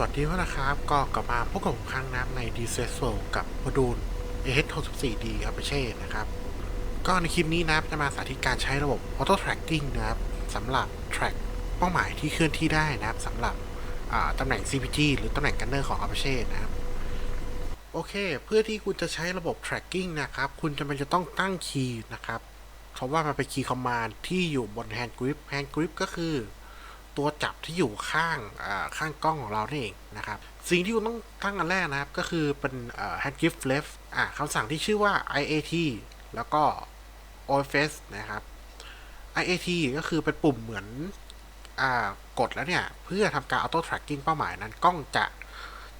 สวัสดีทุกท่านะครับ ก็กลับมาพบกับผมครั้งน้ำใน d s s o กับโมดูล AH64D ครับไปเช่นะครับ ก็ในคลิปนี้นะครับจะมาสาธิตการใช้ระบบ Auto Tracking นะครับสำหรับ track เป้าหมายที่เคลื่อนที่ได้นะครับสำหรับตำแหน่ง CPG หรือตำแหน่งกันเนอร์ของ Apache นะครับ โอเค เพื่อที่คุณจะใช้ระบบ tracking นะครับ คุณจำเป็นจะต้องตั้งคีย์นะครับ เพราะว่ามันเป็นคีย์คอมมานด์ที่อยู่บน hand grip hand grip ก็คือ ตัวจับที่อยู่ข้างข้างกล้องของเรานี่เองนะครับสิ่งที่คุณต้องตั้งอันแรกนะครับ ก็คือเป็น hand grip left คำสั่งที่ชื่อว่า IAT แล้วก็ OFS นะครับ IAT ก็คือเป็นปุ่มเหมือนอกดแล้วเนี่ย เพื่อทำการ auto tracking เป้าหมายนั้นกล้องจะ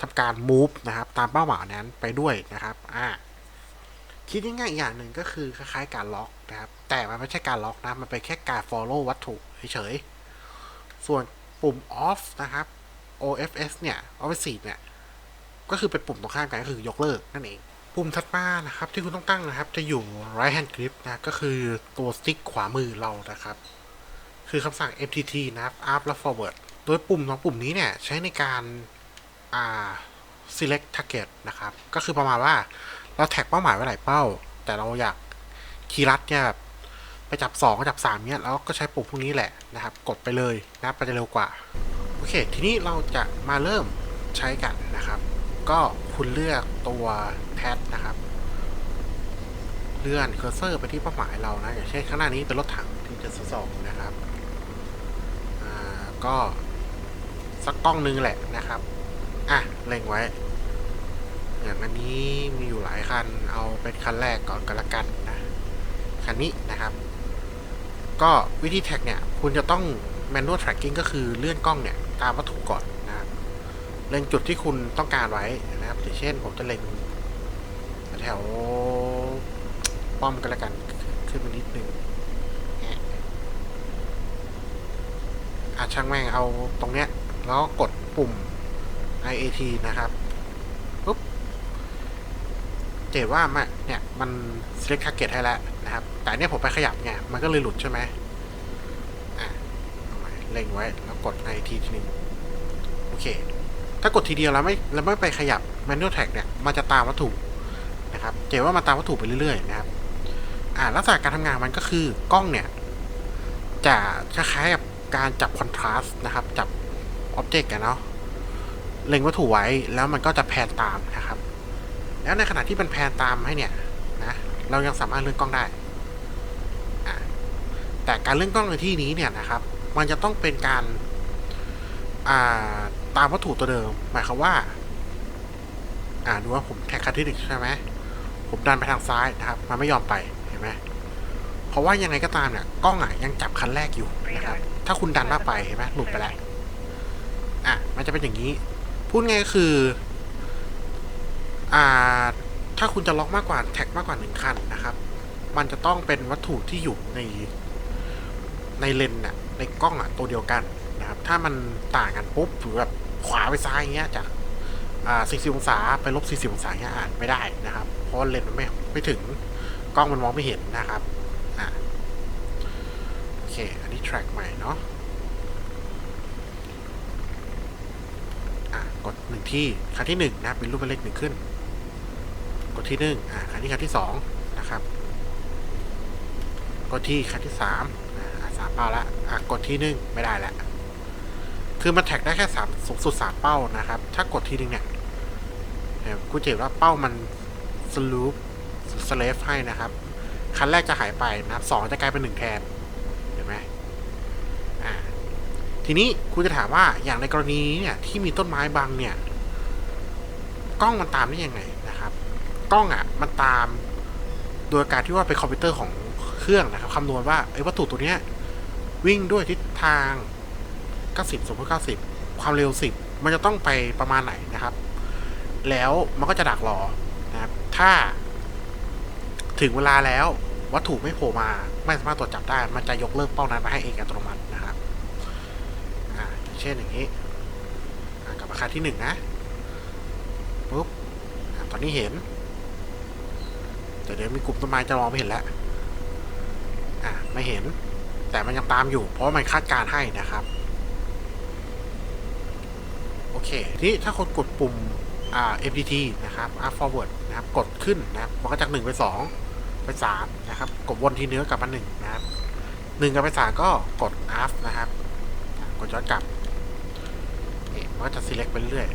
ทำการ move นะครับ ตามเป้าหมายนั้นไปด้วยนะครับอ่าคิดง่ายๆอีกอย่างหนึ่งก็คือคล้ายๆการล็อกนะครับ แต่มันไม่ใช่การล็อกนะ มันเป็นแค่การ follow วัตถุเฉยๆ ส่วนปุ่ม off นะครับ OFS เนี่ย offensive เนี่ย ก็คือเป็นปุ่มตรงข้ามกันก็คือยกเลิกนั่นเอง ปุ่มถัดมานะครับ ที่คุณต้องตั้งนะครับ จะอยู่ right hand grip นะก็คือตัวสติ๊กขวามือเรานะครับ คือคำสั่ง MTT นะครับ up และ forward โดยปุ่มสองปุ่มนี้เนี่ย ใช้ในการอ่า select target นะครับ ก็คือประมาณว่าเราแท็กเป้าหมายไว้หลายเป้า แต่เราอยากคีย์รัดเนี่ยแบบ ไปจับ2จับ3เนี่ยเราก็ใช้ปุ่มพวกนี้แหละนะครับ กดไปเลยนะครับไปจะเร็วกว่า โอเค ทีนี้เราจะมาเริ่มใช้กันนะครับ ก็คุณเลือกตัวแท็นะครับ เลื่อนเคอร์เซอร์ไปที่เป้าหมายเรานะอย่างเช่นข้างหน้านี้เป็นรถถังที่จะสองนะครับอ่าก็สักกล้องนึงแหละนะครับอะเล็งไว้ อย่างอันนี้มีอยู่หลายคันเอาเป็นคันแรกก่อนกันละกันนะคันนี้นะครับ ก็วิธีแท็กเนี่ยคุณจะต้อง manual tracking ก็คือเลื่อนกล้องเนี่ยตามวัตถุก่อนนะครับเล็งจุดที่คุณต้องการไว้นะครับอย่างเช่น ผมจะเล็งแถวป้อมกันละกันขึ้นมานิดนึงแอะอาช่างแม่งเอาตรงเนี้ย แล้วกดปุ่ม IAT นะครับ เจนว่ามันเนี่ยมัน select target ให้แล้วนะครับ แต่เนี่ยผมไปขยับไงมันก็เลยหลุดใช่ไหมอะเอาใหม่เล็งไว้แล้วกดในทีทีนึงโอเค ถ้ากดทีเดียวแล้วไม่แล้วไม่ไปขยับ manual tag เนี่ยมันจะตามวัตถุนะครับ เจนว่ามันตามวัตถุไปเรื่อยๆนะครับอ่าลักษณะการทำงานมันก็คือกล้องเนี่ย จะคล้ายๆกับการจับ contrast นะครับ จับ object กันเนาะเล็งวัตถุไว้แล้วมันก็จะแพนตามนะครับ แล้วในขณะที่มันแพนตามให้เนี่ยนะเรายังสามารถเลื่อนกล้องได้ แต่การเลื่อนกล้องในที่นี้เนี่ยนะครับ มันจะต้องเป็นการาตามวัตถุตัวเดิม หมายความว่า อ่าดูว่าผมแท็กคันที่หนึ่งใช่ไหมผมดันไปทางซ้ายนะครับ มันไม่ยอมไปเห็นไหมเพราะว่ายังไงก็ตามเนี่ยกล้องอะยังจับคันแรกอยู่นะครับ ถ้าคุณดันมากไปเห็นไหมหลุดไปแล้วอะมันจะเป็นอย่างนี้ พูดง่ายก็คือ อ่าถ้าคุณจะล็อกมากกว่าแท็กมากกว่าหนึ่งคันนะครับ มันจะต้องเป็นวัตถุที่อยู่ในในเลนน่ะในกล้องอะตัวเดียวกันนะครับ ถ้ามันต่างกันปุ๊บหรือแบบขวาไปซ้ายอย่างเงี้ยจากอ่า40องศาไปลบ40องศาเงี้ยอ่านไม่ได้นะครับ เพราะเลนมันไม่ไม่ถึงกล้องมันมองไม่เห็นนะครับอ่าโอเค อันนี้ track ใหม่เนาะอะ กดหนึ่งที่คันที่หนึ่งนะเป็นรูปเป็นเลขหนึ่งขึ้น กดที่หนึ่งอ่าคันนี้คันที่สองนะครับ กดที่คันที่สามอ่าสามเป้าละอ่ากดที่หนึ่งไม่ได้ล้วคือมันแท็กได้แค่สามสูงสุดสามเป้านะครับ ถ้ากดทีหนึ่งเนี่ยเห็นกูจะเห็นว่าเป้ามันสลูปสเลฟให้นะครับ คันแรกจะหายไปนะครับสองจะกลายเป็นหนึ่งแทน เห็นไหมอ่า ทีนี้คุณจะถามว่าอย่างในกรณีนี้เนี่ยที่มีต้นไม้บังเนี่ย กล้องมันตามได้ยังไงนะครับ กล้องอะมันตามโดยการที่ว่าเป็นคอมพิวเตอร์ของเครื่องนะครับคำนวณว่าไอ้วัตถุตัวเนี้ยวิ่งด้วยทิศทาง 90สมมติ90 ความเร็ว 10 มันจะต้องไปประมาณไหนนะครับ แล้วมันก็จะดักรอนะครับ ถ้าถึงเวลาแล้ววัตถุไม่โผล่มา ไม่สามารถตรวจจับได้ มันจะยกเลิกเป้านั้นไปให้เองอัตโนมัตินะครับ เช่นอย่างนี้กลับมาคันที่หนึ่งนะปุ๊บตอนนี้เห็น แต่เดี๋ยวมีกลุ่มต้นไม้จะมองไม่เห็นแล้วอะไม่เห็น แต่มันยังตามอยู่ เพราะว่ามันคาดการให้นะครับ โอเคทีนี้ถ้าคนกดปุ่มอ่า MDT นะครับ up forward นะครับ กดขึ้นนะครับ มันก็จาก 1 ไป 2 ไป 3 นะครับ กดวนที่เนื้อกลับมา 1 นะครับ 1 กับไป 3 ก็กด up นะครับ กดย้อนกลับ นี่มันก็จะ select ไปเรื่อย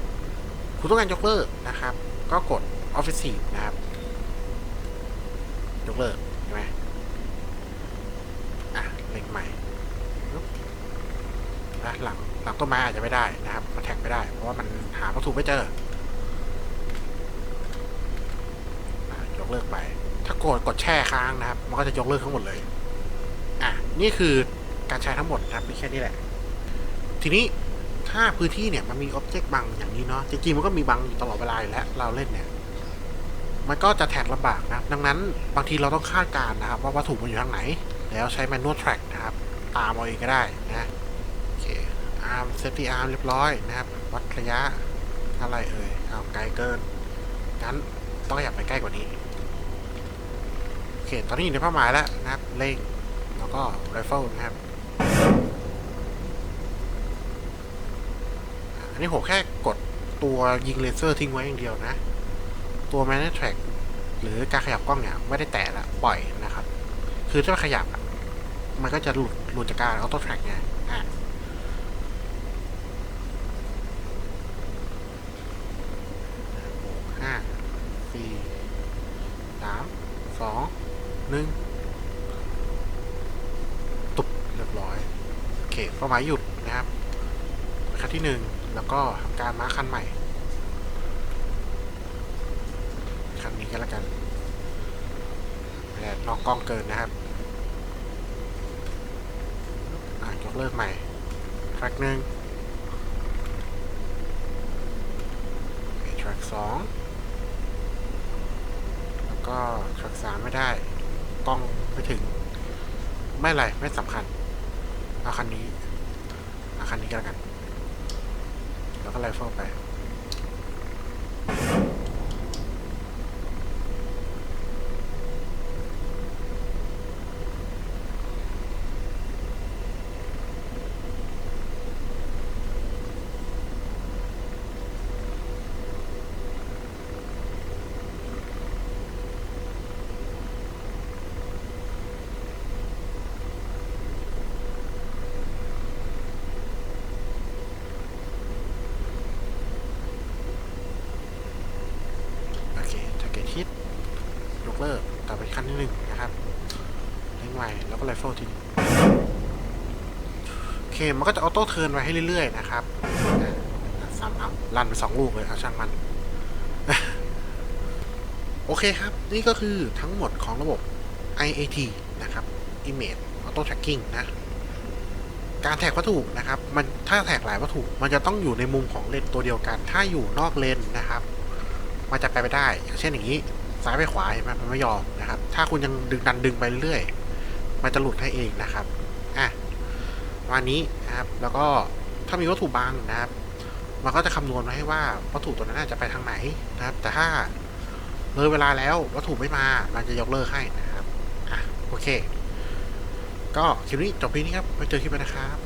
คุณต้องการยกเลิกนะครับ ก็กด offensive นะครับ ยกเลิกใช่ไหมอะเล็งใหม่นะหลังหลังต้นไม้อาจจะไม่ได้นะครับมันแท็กไม่ได้ เพราะว่ามันหาวัตถุไม่เจอยกเลิกไป ถ้ากดกดแช่ค้างนะครับ มันก็จะยกเลิกทั้งหมดเลย อะ นี่คือการใช้ทั้งหมดนะครับมีแค่นี้แหละ ทีนี้ ถ้าพื้นที่เนี่ยมันมีอ็อบเจกต์บังอย่างนี้เนาะจริงๆมันก็มีบังอยู่ตลอดเวลาอยู่แล้วเราเล่นเนี่ย มันก็จะแท็กลำบากนะดังนั้นบางทีเราต้องคาดการณ์นะครับ ว่าวัตถุมันอยู่ทางไหน แล้วใช้ manual track นะครับ ตามเอาเองก็ได้นะโอเคอาร์มเซฟตี้อาร์มเรียบร้อยนะครับ วัดระยะอะไรเอ่ยอ้าไกลเกินงั้นต้องอยากไปใกล้กว่านี้โอเคตอนนี้อยู่ในเป้าหมายแล้วนะครับเร่งแล้วก็ไรเฟิลนะครับ อันนี้ผมแค่กดตัวยิงเลเซอร์ทิ้งไว้อย่างเดียวนะ ตัว m a n a Track หรือการขยับกล้องเนี่ยไม่ได้แตะละปล่อยนะครับ คือถ้าขยับมันก็จะหลุดหลุดจากการ Auto Track ไงอะห้าสี่สามสองหนึ่งตุบเรียบร้อย โอเคเป้าหมายหยุดนะครับคันที่หนึ่ง แล้วก็ทำการมาคันใหม่ คันนี้ก็แล้วกันไม่ได้นอกกล้องเกินนะครับอ่ายกเลิกใหม่ทรัคหนึ่งทรัคสองแล้วก็ทรัคสามไม่ได้กล้องไม่ถึง ไม่ไร ไม่สำคัญ เอาคันนี้ เอาคันนี้ก็แล้วกัน แล้วก็ไลฟ์เฟิลไป โอเคถ้าเกิดฮิตยกเลิกต่อไปขั้นที่หนึ่งนะครับเล่น ใหม่ แล้วก็ไลฟ์โฟทีโอเค มันก็จะออโต้เทิร์นไว้ให้เรื่อยๆนะครับซ้ำเอาลั่นไปสองลูกเลยเอาช่างมัน โอเคครับ นี่ก็คือทั้งหมดของระบบ IAT นะครับ Image Auto Tracking นะ การแท็กวัตถุนะครับ มันถ้าแท็กหลายวัตถุ มันจะต้องอยู่ในมุมของเลนตัวเดียวกัน ถ้าอยู่นอกเลนนะครับ มันจะไปไม่ได้ อย่างเช่นอย่างนี้ ซ้ายไปขวาเห็นไหมมันไม่ยอมนะครับ ถ้าคุณยังดึงดันดึงไปเรื่อยๆ มันจะหลุดให้เองนะครับอะวันนี้นะครับแล้วก็ถ้ามีวัตถุบางนะครับ มันก็จะคำนวณมาให้ว่าวัตถุตัวนั้นนะจะไปทางไหนนะครับ แต่ถ้าเลยเวลาแล้ววัตถุไม่มามันจะยกเลิกให้นะครับอะโอเค ก็คลิปนี้จบเพียงนี้ครับไว้เจอคลิปหน้านะครับ